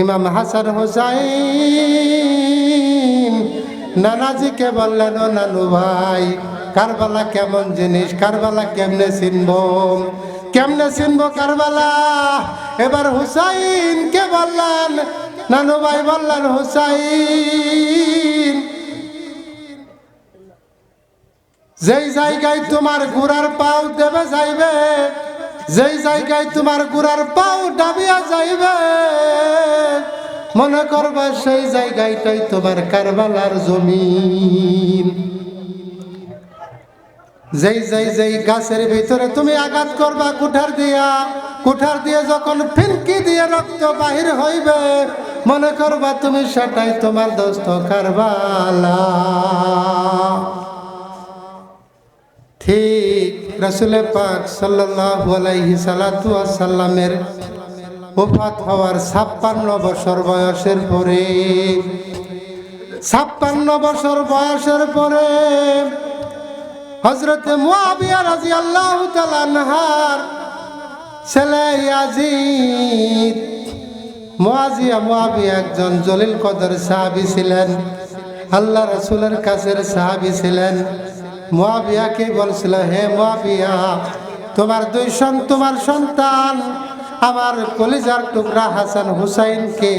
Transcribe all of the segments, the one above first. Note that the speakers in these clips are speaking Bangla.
ইমাম হাসান হোসাইন নানাজিকে বললেন, ও নানু ভাই, কারবালা কেমন জিনিস, কারবালা কেমনে চিনব কেমনে চিনব কারবালা? এবার হুসাইন কে বললেন, নানু ভাই বললেন, হুসাইন, যেই জায়গায় তোমার গুড়ার পাও দেবে যাইবে, যেই জায়গায় তোমার গুড়ার পাও ডাবিয়া যাইবে মনে করবা সেই জায়গাটাই তোমার কারবালার জমিন। যেই যেই যেই গাছের ভিতরে তুমি আঘাত করবা, কুঠার দিয়া, কুঠার দিয়ে যখন ফিনকি দিয়ে রক্ত বাহির হইবে, মনে করবা তুমি সেটাই তোমার দোস্ত কারবালা। ঠিক রসুলে পাক সাল্লাল্লাহু আলাইহি সাল্লাতু সাল্লামের ওফাত হওয়ার ছাপ্পান্ন বছর বয়সের পরে, ছাপ্পান্ন বছর বয়সের পরে হজরতে মুয়াবিয়া রাজি আল্লাহ তালানহার ছেলে ইয়াজিদ মুয়াজিয়া মুয়াবিয়া একজন জলিল কদর সাহাবি ছিলেন, আল্লাহ রসুলের কাছের সাহাবি ছিলেন। মুয়াবিয়াকে বলছিল, হে মুয়াবিয়া তোমার দুই সন তোমার সন্তান আমার কলিজার টুকরা হাসান হুসাইনকে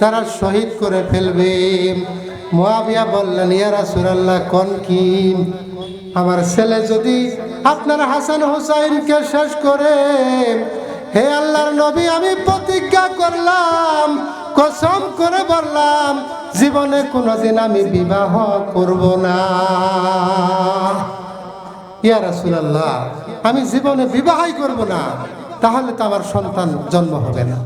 তারা শহীদ করে ফেলবে। মুয়াবিয়া বললেন, ইয়া রাসূলুল্লাহ, কন কি? আমার ছেলে যদি আপনার হাসান হুসাইনকে শেষ করে, হে আল্লাহর নবী, আমি প্রতিজ্ঞা করলাম, কসম করে বললাম, জীবনে কোনোদিন আমি বিবাহ করব না। ইয়া রাসূলুল্লাহ, আমি জীবনে বিবাহই করব না। তাহলে তো আমার সন্তান জন্ম হবে না।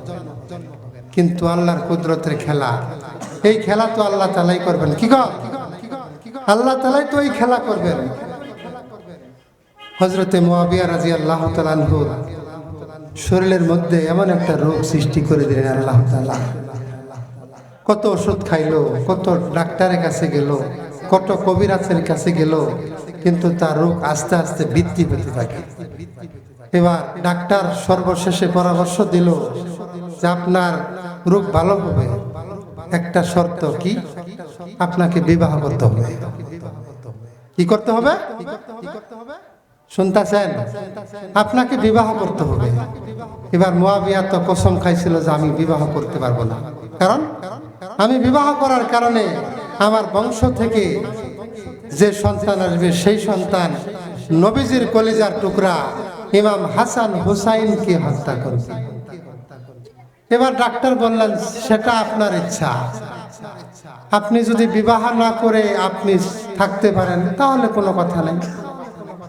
কিন্তু আল্লাহর কুদরতের খেলা, এই খেলা তো আল্লাহ তালাই করবেন। কি আল্লাহ তালাই তো এই খেলা করবেন। হজরতে মোয়াবিয়া রাজি আল্লাহ শরীরের মধ্যে এমন একটা রোগ সৃষ্টি করে দিলেন আল্লাহ তালা কত ওষুধ খাইলো, কত ডাক্তারের কাছে গেল, কত কবিরাজের কাছে গেল, কিন্তু তার রোগ আস্তে আস্তে বৃদ্ধি পেতে থাকে। এবার ডাক্তার সর্বশেষে পরামর্শ দিল যে আপনার রোগ ভালো হবে। একটা শর্ত কি? আপনাকে বিবাহ করতে হবে। কি করতে হবে? শুনতেছেন? আপনাকে বিবাহ করতে হবে। এবার মোয়াবিয়া তো কসম খাইছিল যে আমি বিবাহ করতে পারব না। কারণ? আমি বিবাহ করার কারণে আমার বংশ থেকে যে সন্তান আসবে, সেই সন্তান নবীজির কলিজার টুকরা ইমাম হাসান হুসাইনকে হত্যা করবে। এবার ডাক্তার বললেন, সেটা আপনার ইচ্ছা। আপনি যদি বিবাহ না করে আপনি থাকতে পারেন, তাহলে কোনো কথা নেই।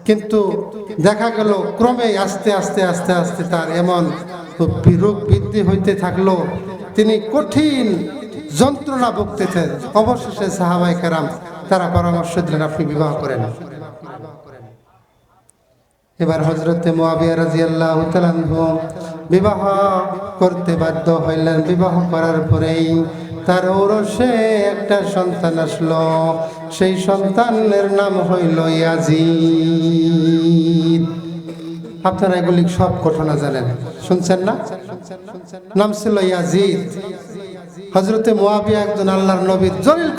কিন্তু দেখা গেল ক্রমে আস্তে আস্তে আস্তে আস্তে তার এমন রোগ বৃদ্ধি হইতে থাকল। তিনি কঠিন যন্ত্রণা ভুগতেছেন। অবশেষে সাহাবাই কারাম তারা পরামর্শ দিলেন, আপনি বিবাহ করেন। এবার হজরতে মোয়াবিয়া রাজি আল্লাহ বিবাহ করতে বাধ্য হইলেন। বিবাহ করার পরেই তার ঔরসে একটা সন্তান আসলো। সেই সন্তানের নাম হইল ইয়াজিদ। আপনারা এগুলি সব ঘটনা জানেন। শুনছেন না? নাম ছিল ইয়াজিদ। হজরতে মোয়াবিয়া একজন আল্লাহর নবীর জলিল